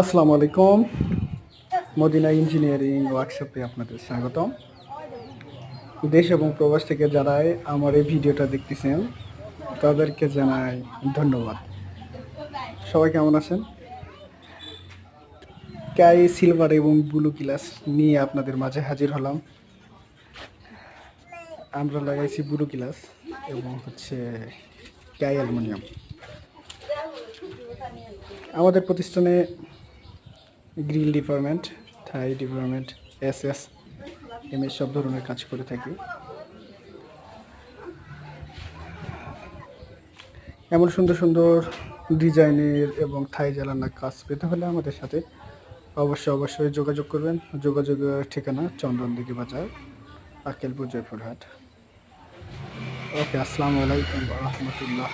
আসসালামু আলাইকুম। Medina engineering ওয়ার্কশপে আপনাদের স্বাগতম। দেশ এবং প্রবাস থেকে যারাই আমার এই ভিডিওটা দেখতেছেন, তাদেরকে জানাই ধন্যবাদ। সবাই কেমন আছেন? ক্যাই সিলভার এবং ব্লু গ্লাস নিয়ে আপনাদের মাঝে হাজির হলাম। আমরা লাগাইছি ব্লু গ্লাস এবং হচ্ছে কাই অ্যালুমিনিয়াম। আমাদের প্রতিষ্ঠানে grill department, Thai department S S M S সব ধরনের কাজ করে থাকি। এমন সুন্দর সুন্দর ডিজাইনের এবং থাই জ্বালানোর কাজ পেতে হলে আমাদের সাথে অবশ্যই অবশ্যই যোগাযোগ করবেন। যোগাযোগের ঠিকানা চন্দনদিঘি বাজার আকেলপুর জয়পুরহাট। ওকে, আসসালামু আলাইকুম রহমতুল্লাহ।